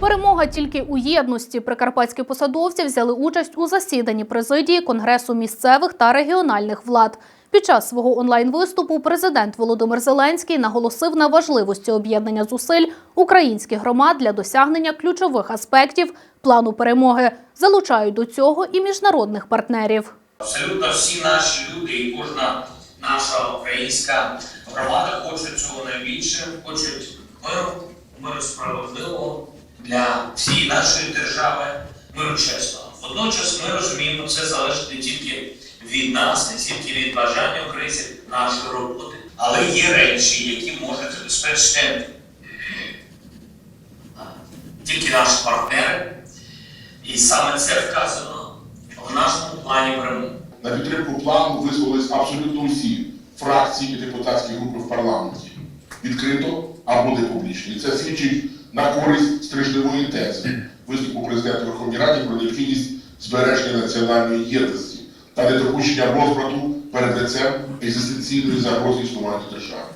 Перемога тільки у єдності. Прикарпатські посадовці взяли участь у засіданні президії Конгресу місцевих та регіональних влад. Під час свого онлайн-виступу президент Володимир Зеленський наголосив на важливості об'єднання зусиль українських громад для досягнення ключових аспектів плану перемоги. Залучають до цього і міжнародних партнерів. Абсолютно всі наші люди і кожна наша українська громада хочуть цього найбільше, хочуть миру, миру справедливого для всієї нашої держави, миру чесного. Водночас ми розуміємо, це залежить не тільки від нас, не тільки від бажання українців нашої роботи, але є речі, які можуть забезпечити тільки наші партнери, і саме це вказано в нашому плані перемоги. На підтримку плану висловились абсолютно усі фракції і депутатські групи в парламенті. Відкрито або не публічно. І це свідчить на користь стрижневої тези виступу президента Верховної Ради про необхідність збереження національної єдності та недопущення розбрату перед лицем екзистенційної загрози існування держави.